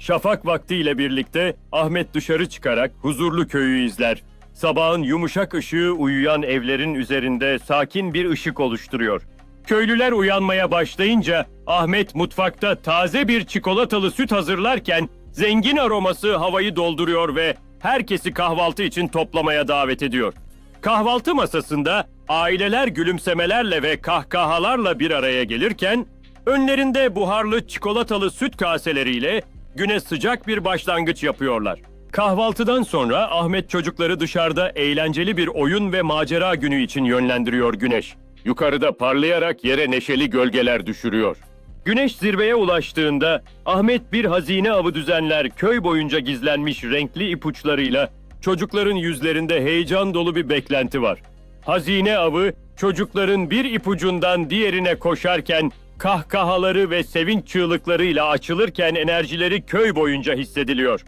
Şafak vaktiyle birlikte Ahmet dışarı çıkarak huzurlu köyü izler. Sabahın yumuşak ışığı uyuyan evlerin üzerinde sakin bir ışık oluşturuyor. Köylüler uyanmaya başlayınca Ahmet mutfakta taze bir çikolatalı süt hazırlarken zengin aroması havayı dolduruyor ve herkesi kahvaltı için toplamaya davet ediyor. Kahvaltı masasında aileler gülümsemelerle ve kahkahalarla bir araya gelirken önlerinde buharlı çikolatalı süt kaseleriyle güne sıcak bir başlangıç yapıyorlar. Kahvaltıdan sonra Ahmet çocukları dışarıda eğlenceli bir oyun ve macera günü için yönlendiriyor Güneş. Yukarıda parlayarak yere neşeli gölgeler düşürüyor. Güneş zirveye ulaştığında Ahmet bir hazine avı düzenler köy boyunca gizlenmiş renkli ipuçlarıyla çocukların yüzlerinde heyecan dolu bir beklenti var. Hazine avı çocukların bir ipucundan diğerine koşarken kahkahaları ve sevinç çığlıklarıyla açılırken enerjileri köy boyunca hissediliyor.